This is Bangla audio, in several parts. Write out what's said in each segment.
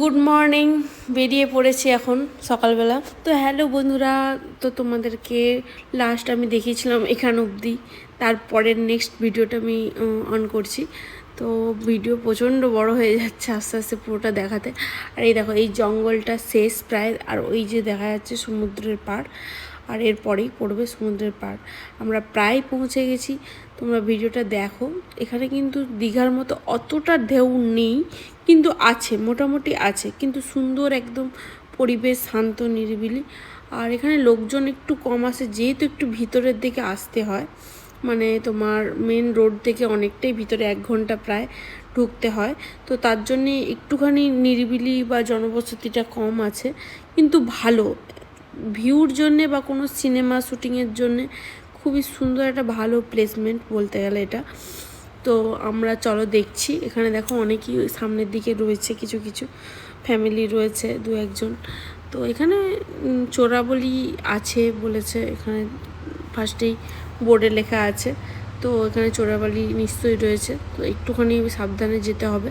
গুড মর্নিং বেরিয়ে পড়েছি এখন সকালবেলা। তো হ্যালো বন্ধুরা, তো তোমাদেরকে লাস্ট আমি দেখিয়েছিলাম এখান অবধি। তারপরের নেক্সট ভিডিওটা আমি অন করছি। তো ভিডিও প্রচণ্ড বড় হয়ে যাচ্ছে আস্তে আস্তে পুরোটা দেখাতে। আর এই দেখো, এই জঙ্গলটা শেষ প্রায়। আর ওই যে দেখা যাচ্ছে সমুদ্রের পাড়। আর এরপরেই পড়বে সমুদ্রের পাড়। আমরা প্রায় পৌঁছে গেছি। তোমরা ভিডিওটা দেখো। এখানে কিন্তু দীঘার মতো অতটা ঢেউ নেই, কিন্তু আছে, মোটামুটি আছে। কিন্তু সুন্দর একদম পরিবেশ, শান্ত, নিরিবিলি। আর এখানে লোকজন একটু কম আসে, যেহেতু একটু ভিতরের দিকে আসতে হয়। মানে তোমার মেন রোড থেকে অনেকটাই ভিতরে, এক ঘণ্টা প্রায় ঢুকতে হয়। তো তার জন্যে একটুখানি নিরিবিলি বা জনবসতিটা কম আছে। কিন্তু ভালো ভিউর জন্যে বা কোনো সিনেমা শ্যুটিংয়ের জন্যে খুবই সুন্দর একটা ভালো প্লেসমেন্ট বলতে গেলে এটা। তো আমরা চলো দেখছি। এখানে দেখো অনেকই সামনের দিকে রয়েছে, কিছু কিছু ফ্যামিলি রয়েছে, দু একজন। তো এখানে চোরাবলি আছে বলেছে। এখানে ফার্স্টেই বোর্ডে লেখা আছে। তো এখানে চোরাবালি নিশ্চয়ই রয়েছে। তো একটুখানি সাবধানে যেতে হবে।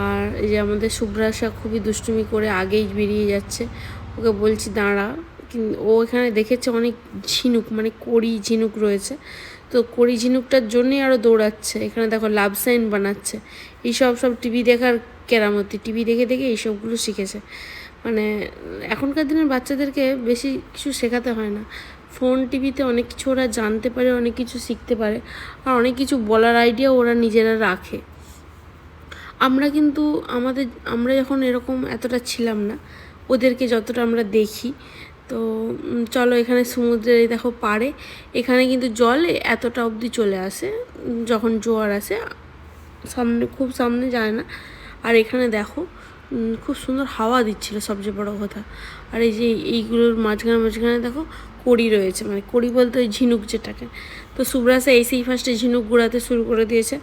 আর এই যে আমাদের শুভ্রাশা খুবই দুষ্টুমি করে আগেই বেরিয়ে যাচ্ছে। ওকে বলছি, দাঁড়া। ও এখানে দেখেছে অনেক ঝিনুক মানে কড়ি ঝিনুক রয়েছে। তো কড়ি ঝিনুকটার জন্যই আরও দৌড়াচ্ছে। এখানে দেখো লাভ সাইন বানাচ্ছে। এইসব সব টিভি দেখার কেরামতি। টিভি দেখে দেখে এইসবগুলো শিখেছে। মানে এখনকার দিনের বাচ্চাদেরকে বেশি কিছু শেখাতে হয় না। ফোন, টিভিতে অনেক কিছু ওরা জানতে পারে, অনেক কিছু শিখতে পারে। আর অনেক কিছু বলার আইডিয়া ওরা নিজেরা রাখে। আমরা কিন্তু আমাদের, আমরা যখন এরকম এতটা ছিলাম না, ওদেরকে যতটা আমরা দেখি তো চলো এখানে সমুদ্রের দেখো পাড়ে। এখানে কিন্তু জল এতটা অবধি চলে আসে যখন জোয়ার আসে, সামনে, খুব সামনে যায় না। আর এখানে দেখো খুব সুন্দর হাওয়া দিচ্ছিল সবচেয়ে বড় কথা। আর এই যে এইগুলোর মাঝখানে মাঝখানে দেখো কড়ি রয়েছে মানে কড়ি বলতে ওই ঝিনুক যেটাকে। তো সুব্রাসা এসেই ফার্স্টে ঝিনুক গুড়াতে শুরু করে দিয়েছে।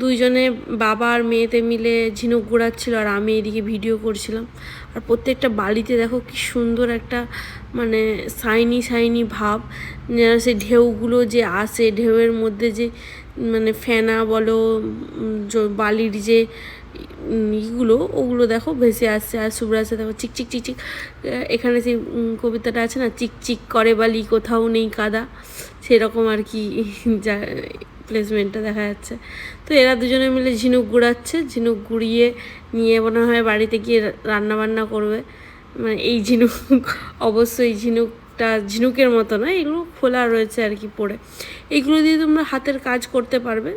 দুইজনে বাবা আর মেয়েতে মিলে ঝিনুক গুড়াচ্ছিল আর আমি এদিকে ভিডিও করছিলাম। আর প্রত্যেকটা বালিতে দেখো কি সুন্দর একটা মানে সাইনি সাইনি ভাব। সেই ঢেউগুলো যে আসে ঢেউয়ের মধ্যে যে মানে ফেনা বলো বালির যে ইগুলো ওগুলো দেখো ভেসে আসছে। আর সুব্রাসে দেখো চিকচিক চিক চিক চিক। আহ, এখানে সেই কবিতাটা আছে না চিক চিক করে বালি কোথাও নেই কাদা। সেরকম আর কি যা প্লেসমেন্টটা দেখা যাচ্ছে। তো এরা দুজনে মিলে ঝিনুক গুড়াচ্ছে। ঝিনুক গুড়িয়ে নিয়ে মনে হয় বাড়িতে গিয়ে রান্না বান্না করবে। মানে এই ঝিনুক, অবশ্যই ঝিনুকটা ঝিনুকের মতো না, এগুলো খোলা রয়েছে আর কি পড়ে। এইগুলো দিয়ে তোমরা হাতের কাজ করতে পারবে,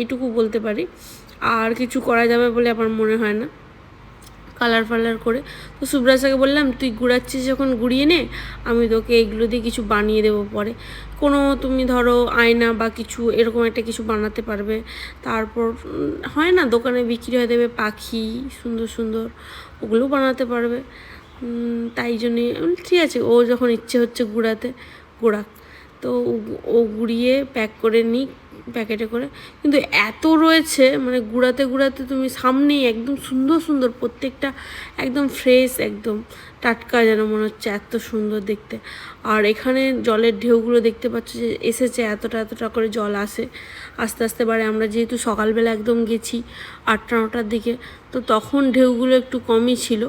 এইটুকু বলতে পারি। আর কিছু করা যাবে বলে আমার মনে হয় না। কালার ফালার করে। তো সুব্রাসাকে বললাম, তুই গুড়াচ্ছিস যখন গুড়িয়ে নে, আমি তোকে এগুলো দিয়ে কিছু বানিয়ে দেবো পরে। কোনো তুমি ধরো আয়না বা কিছু এরকম একটা কিছু বানাতে পারবে। তারপর হয় না, দোকানে বিক্রি হয়ে দেবে পাখি, সুন্দর সুন্দর, ওগুলো বানাতে পারবে। তাই জন্যে ঠিক আছে, ও যখন ইচ্ছে হচ্ছে গুড়াতে গুড়াক তো ও- গুড়িয়ে প্যাক করে নিই প্যাকেটে করে। কিন্তু এত রয়েছে মানে গুড়াতে গুড়াতে তুমি সামনেই একদম সুন্দর সুন্দর, প্রত্যেকটা একদম ফ্রেশ একদম টাটকা যেন মনে হচ্ছে এত সুন্দর দেখতে। আর এখানে জলের ঢেউগুলো দেখতে পাচ্ছ যে এসেছে, এতটা এতটা করে জল আসে। আস্তে আস্তে বাড়ে আমরা যেহেতু সকালবেলা একদম গেছি আটটা, নটার দিকে, তো তখন ঢেউগুলো একটু কমই ছিল।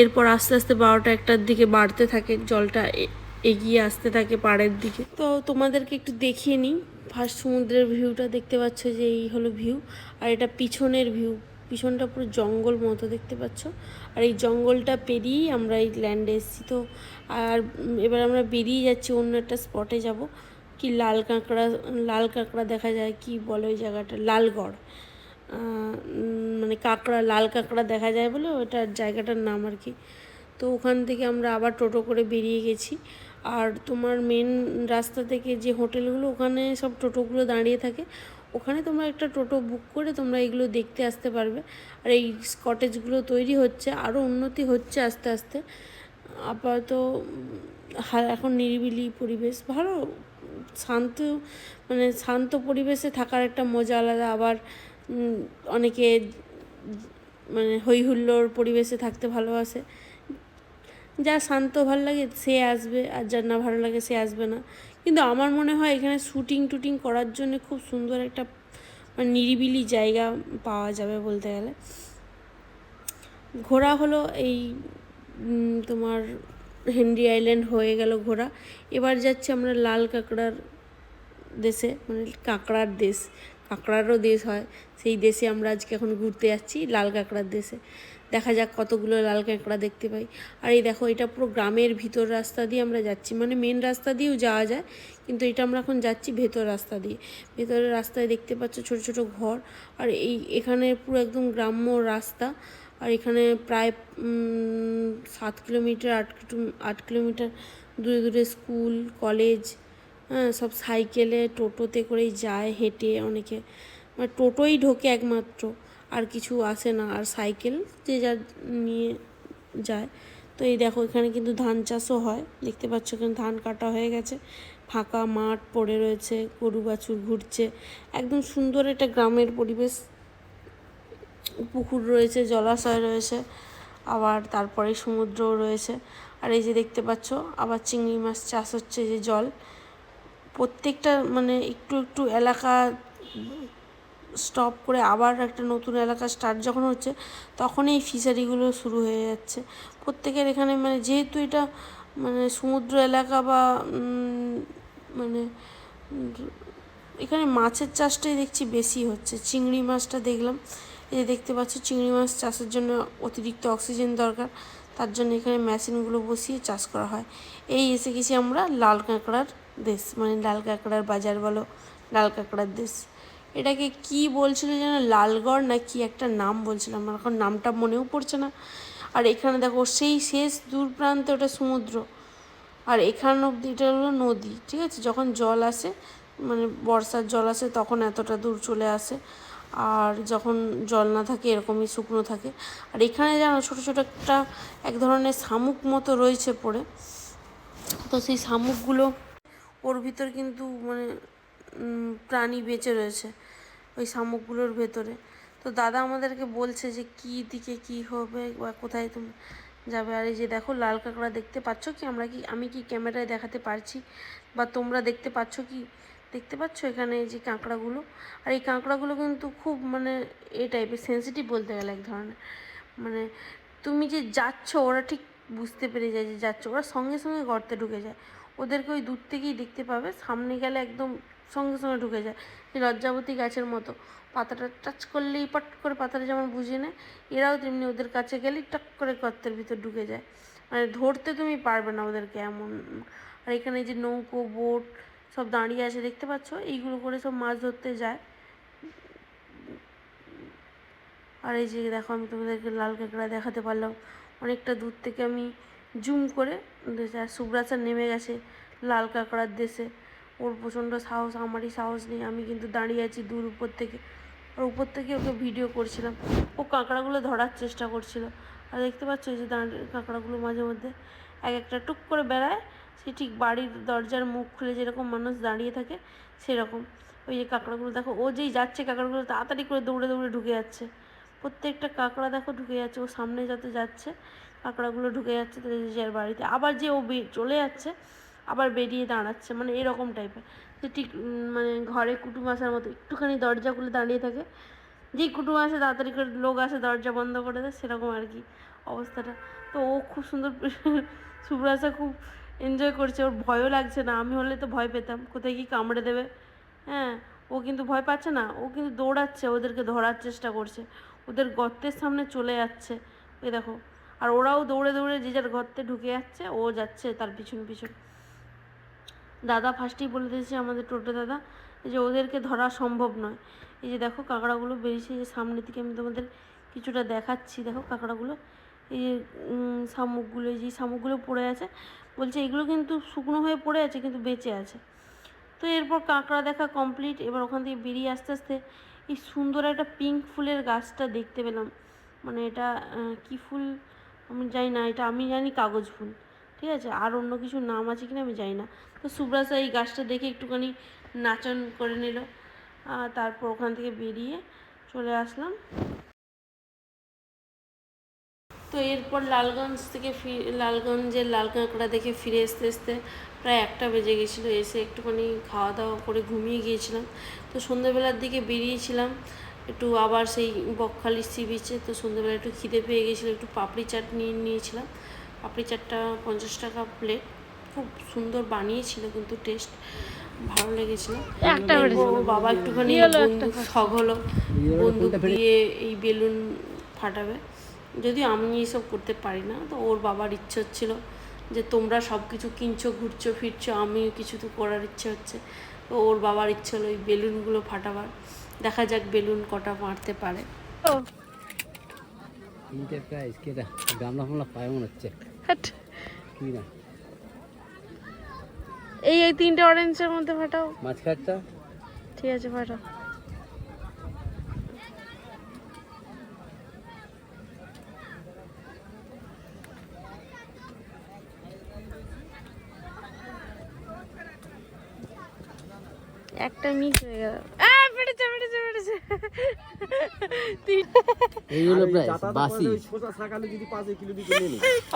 এরপর আস্তে আস্তে বারোটা একটার দিকে বাড়তে থাকে, জলটা এগিয়ে আসতে থাকে পাড়ের দিকে। তো তোমাদেরকে একটু দেখিয়ে নিই ফার্স্ট সমুদ্রের ভিউটা দেখতে পাচ্ছ যে এই হলো ভিউ আর এটা পিছনের ভিউ পিছনটা পুরো জঙ্গল মতো দেখতে পাচ্ছ। আর এই জঙ্গলটা পেরিয়েই আমরা এই ল্যান্ডে এসেছি। তো আর এবার আমরা বেরিয়ে যাচ্ছি, অন্য একটা স্পটে যাব। কি লাল কাঁকড়া লাল কাঁকড়া দেখা যায়, কি বলে ওই জায়গাটা? লালগড়। মানে কাঁকড়া, লাল কাঁকড়া দেখা যায় বলে ওটার জায়গাটার নাম আর কি। তো ওখান থেকে আমরা আবার টোটো করে বেরিয়ে গেছি। আর তোমার মেন রাস্তা থেকে যে হোটেলগুলো ওখানে সব টোটোগুলো দাঁড়িয়ে থাকে। ওখানে তোমরা একটা টোটো বুক করে তোমরা এগুলো দেখতে আসতে পারবে। আর এই কটেজগুলো তৈরি হচ্ছে আরও উন্নতি হচ্ছে আস্তে আস্তে। আপাতত এখন নিরিবিলি পরিবেশ। ভালো, শান্ত মানে শান্ত পরিবেশে থাকার একটা মজা আলাদা। আবার অনেকে মানে হৈহুল্লোর পরিবেশে থাকতে ভালোবাসে। যা শান্ত ভালো লাগে, সে আসবে, আর যার না ভালো লাগে সে আসবে না। কিন্তু আমার মনে হয় এখানে শ্যুটিং টুটিং করার জন্য খুব সুন্দর একটা মানে নিরিবিলি জায়গা পাওয়া যাবে বলতে গেলে। ঘোরা হলো এই তোমার হেনরি আইল্যান্ড হয়ে গেল ঘোরা। এবার যাচ্ছি আমরা লাল কাঁকড়ার দেশে মানে কাঁকড়ার দেশ, কাঁকড়ারও দেশ হয়। সেই দেশে আমরা আজকে এখন ঘুরতে যাচ্ছি, লাল কাঁকড়ার দেশে। দেখা যাক কতগুলো লাল কাঁকড়া দেখতে পাই। আর এই দেখো, এটা পুরো গ্রামের ভিতর রাস্তা দিয়ে আমরা যাচ্ছি। মানে মেন রাস্তা দিয়েও যাওয়া যায়, কিন্তু এটা আমরা এখন যাচ্ছি ভেতর রাস্তা দিয়ে। ভেতরের রাস্তায় দেখতে পাচ্ছ ছোট ছোট ঘর। আর এই এখানে পুরো একদম গ্রাম্য রাস্তা। আর এখানে প্রায় সাত কিলোমিটার, আট আট কিলোমিটার দূরে দূরে স্কুল, কলেজ হ্যাঁ সব সাইকেলে, টোটোতে করেই যায় হেঁটে অনেকে। মানে টোটোই ঢোকে একমাত্র। আর কিছু আসে না, আর সাইকেল যে যার নিয়ে যায়। তো এই দেখো, এখানে কিন্তু ধান চাষও হয়। দেখতে পাচ্ছ এখানে ধান কাটা হয়ে গেছে। ফাঁকা মাঠ পড়ে রয়েছে, গরু বাছুর ঘুরছে। একদম সুন্দর একটা গ্রামের পরিবেশ। পুকুর রয়েছে, জলাশয় রয়েছে, আবার তারপরে সমুদ্রও রয়েছে। আর এই যে দেখতে পাচ্ছ, আবার চিংড়ি মাছ চাষ হচ্ছে যে জল। প্রত্যেকটা মানে একটু একটু এলাকা স্টপ করে আবার একটা নতুন এলাকা স্টার্ট যখন হচ্ছে তখন এই ফিশারিগুলো শুরু হয়ে যাচ্ছে। প্রত্যেকের এখানে মানে যেহেতু এটা মানে সমুদ্র এলাকা বা মানে এখানে মাছের চাষটাই দেখছি বেশি হচ্ছে। চিংড়ি মাছটা দেখলাম, এই দেখতে পাচ্ছ চিংড়ি মাছ চাষের জন্য অতিরিক্ত অক্সিজেন দরকার, তার জন্য এখানে মেশিনগুলো বসিয়ে চাষ করা হয়। এই এসে গেছি আমরা লাল কাঁকড়ার দেশ মানে লাল কাঁকড়ার বাজার বলো, লাল কাঁকড়ার দেশ। এটাকে কি বলছিল যেন, লালগড় না কি একটা নাম বলছিলাম আমার এখন নামটা মনেও পড়ছে না। আর এখানে দেখো, সেই শেষ দূর প্রান্তে ওটা সমুদ্র। আর এখানে অব্দি এটা হলো নদী, ঠিক আছে? যখন জল আসে মানে বর্ষার জল আসে, তখন এতটা দূর চলে আসে। আর যখন জল না থাকে, এরকমই শুকনো থাকে। আর এখানে জানো, ছোটো ছোটো একটা এক ধরনের শামুক মতো রয়েছে পড়ে। তো সেই শামুকগুলো, ওর ভিতর কিন্তু মানে প্রাণী বেঁচে রয়েছে। ওই শামুকগুলোর ভেতরে। তো দাদা আমাদেরকে বলছে যে, কী দিকে কী হবে বা কোথায় তুমি যাবে। আর এই যে দেখো, লাল কাঁকড়া দেখতে পাচ্ছ কি? আমরা কি, আমি কি ক্যামেরায় দেখাতে পারছি? বা তোমরা দেখতে পাচ্ছ কি? দেখতে পাচ্ছ এখানে এই যে কাঁকড়াগুলো? আর এই কাঁকড়াগুলো কিন্তু খুব মানে এ টাইপের সেন্সিটিভ বলতে গেলে এক ধরনের। মানে তুমি যে যাচ্ছ, ওরা ঠিক বুঝতে পেরে যায় যে যাচ্ছ। ওরা সঙ্গে সঙ্গে গর্তে ঢুকে যায়। ওদেরকে ওই দূর থেকেই দেখতে পাবে। সামনে গেলে একদম সঙ্গে সঙ্গে ঢুকে যায়। লজ্জাবতী গাছের মতো। পাতাটা টাচ করলেই পট করে পাতাটা যেমন বুঝে নেয়, এরাও তেমনি ওদের কাছে গেলেই টক করে গর্তের ভিতর ঢুকে যায়। মানে ধরতে তুমি পারবে না ওদেরকে এমন। আর এখানে যে নৌকো, বোট সব দাঁড়িয়ে আছে, দেখতে পাচ্ছ? এইগুলো করে সব মাছ ধরতে যায়। আর এই যে দেখো, আমি তোমাদেরকে লাল কাঁকড়া দেখাতে পারলাম। অনেকটা দূর থেকে আমি জুম করে সুব্রাচা নেমে গেছে লাল কাঁকড়ার দেশে। ওর প্রচণ্ড সাহস, আমারই সাহস নেই। আমি কিন্তু দাঁড়িয়ে আছি দূর উপর থেকে। আর উপর থেকে ওকে ভিডিও করছিলাম। ও কাঁকড়াগুলো ধরার চেষ্টা করছিল। আর দেখতে পাচ্ছ যে দাঁড়িয়ে কাঁকড়াগুলো মাঝে মধ্যে এক একটা টুক করে বেড়ায়। সে ঠিক বাড়ির দরজার মুখ খুলে যেরকম মানুষ দাঁড়িয়ে থাকে, সেরকম। ওই যে কাঁকড়াগুলো দেখো, ও যেই যাচ্ছে কাঁকড়াগুলো তাড়াতাড়ি করে দৌড়ে দৌড়ে ঢুকে যাচ্ছে। প্রত্যেকটা কাঁকড়া দেখো ঢুকে যাচ্ছে, ও সামনে যাতে যাচ্ছে, কাঁকড়াগুলো ঢুকে যাচ্ছে তাদের যে বাড়িতে। আবার যে ও চলে যাচ্ছে আবার বেরিয়ে দাঁড়াচ্ছে মানে এরকম টাইপের যে ঠিক মানে ঘরে কুটুম আসার মতো, একটুখানি দরজা খুলে দাঁড়িয়ে থাকে। যেই কুটুম আসে, তাড়াতাড়ি করে লোক আসে, দরজা বন্ধ করে দেয়, সেরকম আর কি অবস্থাটা। তো ও খুব সুন্দর সুব্রাসা খুব এনজয় করছে, ওর ভয়ও লাগছে না। আমি হলে তো ভয় পেতাম, কোথায় কি কামড়ে দেবে। হ্যাঁ ও কিন্তু ভয় পাচ্ছে না, ও কিন্তু দৌড়াচ্ছে, ওদেরকে ধরার চেষ্টা করছে। ওদের গর্তের সামনে চলে যাচ্ছে ওই দেখো। আর ওরাও দৌড়ে দৌড়ে যে যার গর্তে ঢুকে যাচ্ছে, ও যাচ্ছে তার পিছন পিছন। দাদা ফার্স্টেই বলে দিয়েছে আমাদের টোটো দাদা। যে ওদেরকে ধরা সম্ভব নয়। এই যে দেখো কাঁকড়াগুলো বেরিয়েছে যে সামনে থেকে আমি তোমাদের কিছুটা দেখাচ্ছি। দেখো কাঁকড়াগুলো, এই যে শামুকগুলো যে শামুকগুলো পড়ে আছে। বলছে এগুলো কিন্তু শুকনো হয়ে পড়ে আছে, কিন্তু বেঁচে আছে। তো এরপর কাঁকড়া দেখা কমপ্লিট এবার ওখান থেকে বেরিয়ে আস্তে আস্তে এই সুন্দর একটা পিঙ্ক ফুলের গাছটা দেখতে পেলাম। মানে এটা কি ফুল? আমি জানি না, এটা আমি জানি কাগজ ফুল। ঠিক আছে? আর অন্য কিছু নাম আছে কিনা আমি জানি না। তো সুব্রাসা এই গাছটা দেখে একটুখানি নাচন করে নিল। তারপর ওখান থেকে বেরিয়ে চলে আসলাম। তো এরপর লালগঞ্জ থেকে ফি, লালগঞ্জের লাল কাঁকড়া দেখে ফিরে আসতে আসতে প্রায় একটা বেজে গেছিল। এসে একটুখানি খাওয়া দাওয়া করে ঘুমিয়ে গিয়েছিলাম। তো সন্ধ্যেবেলার দিকে বেরিয়েছিলাম। একটু আবার সেই বকখালি সি বিচে। তো সন্ধ্যেবেলা একটু খিদে পেয়ে গেছিল। একটু পাপড়ি চাট নিয়ে নিয়েছিলাম। পাপড়ি চাটটা পঞ্চাশ টাকা প্লেট খুব সুন্দর বানিয়েছিল কিন্তু টেস্ট ভালো লেগেছিল। বাবা একটুখানি বন্দুক শখ হলো। বন্দুক দিয়ে এই বেলুন ফাটাবে। যদিও আমি এইসব করতে পারি না তো ওর বাবার ইচ্ছে হচ্ছিল যে তোমরা সব কিছু কিনছো ঘুরছো ফিরছো আমিও কিছু তো করার ইচ্ছে হচ্ছে। তো ওর বাবার ইচ্ছে হলো ওই বেলুনগুলো ফাটাবার। দেখা যাক বেলুন কটা মারতে পারে। ও। তিনটে প্রাইস কেটা গামলা ফামলা পায় মনে হচ্ছে। কি না? এই এই তিনটে অরেঞ্জের মধ্যে ফাটাও। মাঝখানটা? ঠিক আছে ফাটাও। একটা মিস হয়ে গেল। প্রাইস বাসি।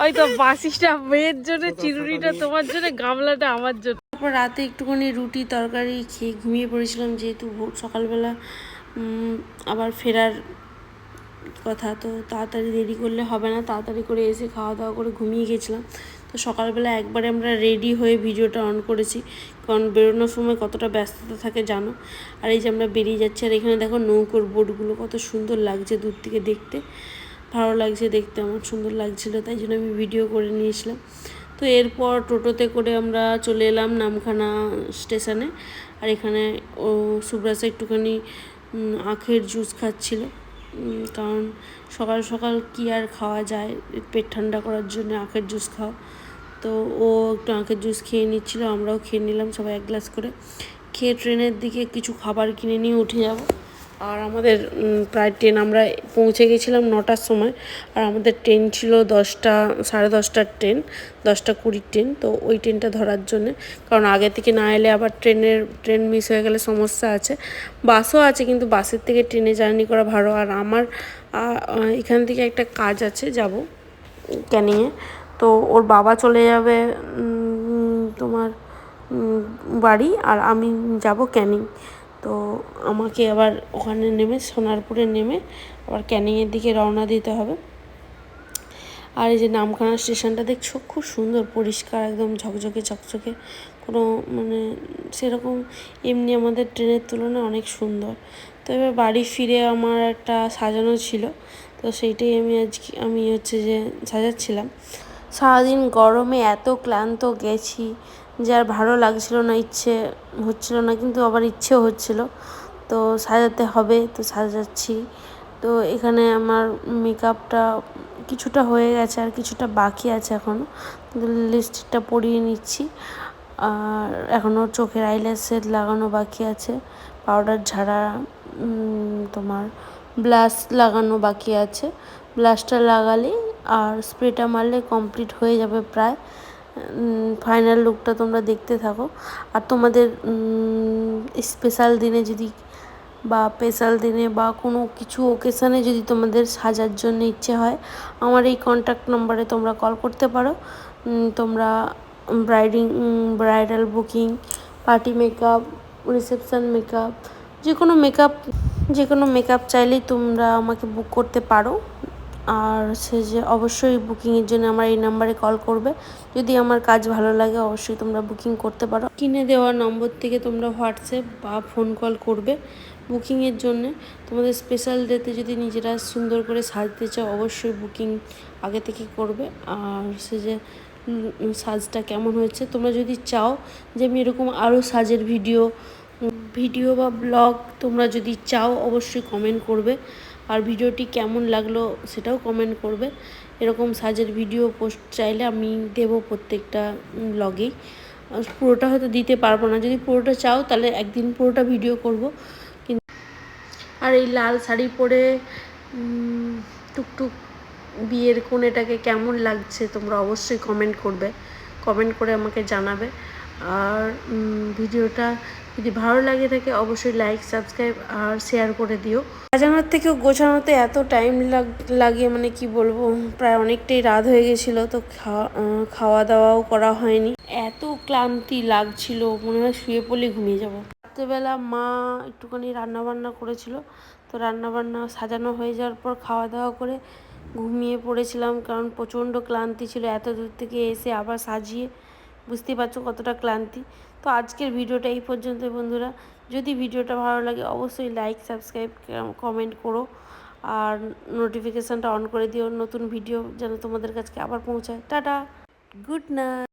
ওই তো বাসিটা মেয়ের জন্য চিরুনিটা তোমার জন্য গামলাটা আমার জন্য। তারপর রাতে একটুখানি রুটি তরকারি খেয়ে ঘুমিয়ে পড়েছিলাম যেহেতু ভোর সকালবেলা উম, আবার ফেরার কথা তো তাড়াতাড়ি দেরি করলে হবে না। তাড়াতাড়ি করে এসে খাওয়া দাওয়া করে ঘুমিয়ে গেছিলাম। তো সকালবেলা একবারে আমরা রেডি হয়ে ভিডিওটা অন করেছি। কারণ বেরোনোর সময় কতটা ব্যস্ততা থাকে জানো? আর এই যে আমরা বেরিয়ে যাচ্ছি, আর এখানে দেখো নৌকোর বোটগুলো কত সুন্দর লাগছে দূর থেকে দেখতে। ভালো লাগছে দেখতে, আমার সুন্দর লাগছিল, তাই জন্য আমি ভিডিও করে নিয়েছিলাম। তো এরপর টোটোতে করে আমরা চলে এলাম নামখানা স্টেশনে আর এখানে, ও, সুব্রাস একটুখানি আখের জুস খাচ্ছিল। কারণ সকাল সকাল কি আর খাওয়া যায়? পেট ঠান্ডা করার জন্য আখের জুস খাওয়া তো ও একটু আঁখের জুস খেয়ে নিচ্ছিল, আমরাও খেয়ে নিলাম সবাই এক গ্লাস করে। খেয়ে ট্রেনের দিকে কিছু খাবার কিনে নিয়ে উঠে যাব। আর আমাদের প্রায় ট্রেন আমরা পৌঁছে গেছিলাম নটার সময়। আর আমাদের ট্রেন ছিল দশটা, সাড়ে দশটার ট্রেন, দশটা কুড়ির ট্রেন। তো ওই ট্রেনটা ধরার জন্যে, কারণ আগে থেকে না এলে আবার ট্রেনের, ট্রেন মিস হয়ে গেলে সমস্যা আছে। বাসও আছে, কিন্তু বাসের থেকে ট্রেনে জার্নি করা ভালো। আর আমার এখান থেকে একটা কাজ আছে, যাব। ক্যানিংয়ে। তো ওর বাবা চলে যাবে তোমার বাড়ি আর আমি যাব ক্যানিং। তো আমাকে আবার ওখানে নেমে সোনারপুরে নেমে আবার ক্যানিংয়ের দিকে রওনা দিতে হবে। আর এই যে নামখানা স্টেশনটা দেখছ, খুব সুন্দর, পরিষ্কার, একদম ঝকঝকে, চকচকে, কোনো মানে সেরকম এমনি আমাদের ট্রেনের তুলনায় অনেক সুন্দর। তো এবার বাড়ি ফিরে আমার একটা সাজানো ছিল, তো সেইটাই আমি আজকে, আমি হচ্ছে যে সাজাচ্ছিলাম। সারাদিন গরমে এত ক্লান্ত গেছি যে আর ভালো লাগছিল না, ইচ্ছে হচ্ছিল না, কিন্তু আবার ইচ্ছেও হচ্ছিল। তো সাজাতে হবে, তো সাজাচ্ছি। তো এখানে আমার মেকআপটা কিছুটা হয়ে গেছে আর কিছুটা বাকি আছে এখনও লিপস্টিকটা পরিয়ে নিচ্ছি। আর এখনও চোখের আইল্যাশের লাগানো বাকি আছে। পাউডার ঝাড়া তোমার ব্লাশ লাগানো বাকি আছে। ব্লাশটা লাগালে আর স্প্রেটা মারলে কমপ্লিট হয়ে যাবে প্রায়। ফাইনাল লুকটা তোমরা দেখতে থাকো। আর তোমাদের স্পেশাল দিনে যদি বা স্পেশাল দিনে বা কোনো কিছু ওকেশানে যদি তোমাদের সাজার জন্য ইচ্ছে হয়, আমার এই কন্ট্যাক্ট নাম্বারে তোমরা কল করতে পারো। তোমরা ব্রাইডিং bridal booking party makeup reception makeup যে কোনো মেকআপ যে কোনো মেকআপ চাইলেই তোমরা আমাকে বুক করতে পারো। আর সে যে অবশ্যই বুকিংয়ের জন্য আমার এই নাম্বারে কল করবে। যদি আমার কাজ ভালো লাগে, অবশ্যই তোমরা বুকিং করতে পারো। কিনে দেওয়া নম্বর থেকে তোমরা হোয়াটসঅ্যাপ বা ফোন কল করবে বুকিংয়ের জন্য। তোমাদের স্পেশাল ডেতে যদি নিজেরা সুন্দর করে সাজতে চাও, অবশ্যই বুকিং আগে থেকে করবে। আর সে যে সাজটা কেমন হয়েছে? তোমরা যদি চাও যে আমি এরকম আরও সাজের ভিডিও ভিডিও বা ব্লগ তোমরা যদি চাও, অবশ্যই কমেন্ট করবে। আর ভিডিওটি কেমন লাগল সেটাও কমেন্ট করবে। এরকম সাজের ভিডিও পোস্ট চাইলে আমি দেবো প্রত্যেকটা ব্লগেই পুরোটা হয়তো দিতে পারব না। যদি পুরোটা চাও তাহলে একদিন পুরোটা ভিডিও করব। কিন্তু আর এই লাল শাড়ি পরে টুকটুক বিয়ের কোণেটাকে কেমন লাগছে তোমরা অবশ্যই কমেন্ট করবে। কমেন্ট করে আমাকে জানাবে। আর ভিডিওটা যদি ভালো লাগে থাকে অবশ্যই লাইক সাবস্ক্রাইব আর শেয়ার করে দিও। সাজানোর থেকেও গোছানোতে এত টাইম লাগে মানে কি বলব, প্রায় অনেকটাই রাত হয়ে গেছিল, তো খাওয়া দাওয়াও করা হয়নি। এত ক্লান্তি লাগছিল, মনে হয় শুয়ে পড়লে ঘুমিয়ে যাব। রাত্রেবেলা মা একটুখানি রান্নাবান্না করেছিল, তো রান্নাবান্না সাজানো হয়ে যাওয়ার পর খাওয়া দাওয়া করে ঘুমিয়ে পড়েছিলাম, কারণ প্রচণ্ড ক্লান্তি ছিল, এত দূর থেকে এসে আবার সাজিয়ে, বুঝতেই পারছ কতটা ক্লান্তি। তো আজকের ভিডিওটা এই পর্যন্ত বন্ধুরা। যদি ভিডিওটা ভালো লাগে অবশ্যই লাইক সাবস্ক্রাইব কমেন্ট করো আর নোটিফিকেশানটা অন করে দিও। নতুন ভিডিও যেন তোমাদের কাছে আবার পৌঁছায়। Tata good night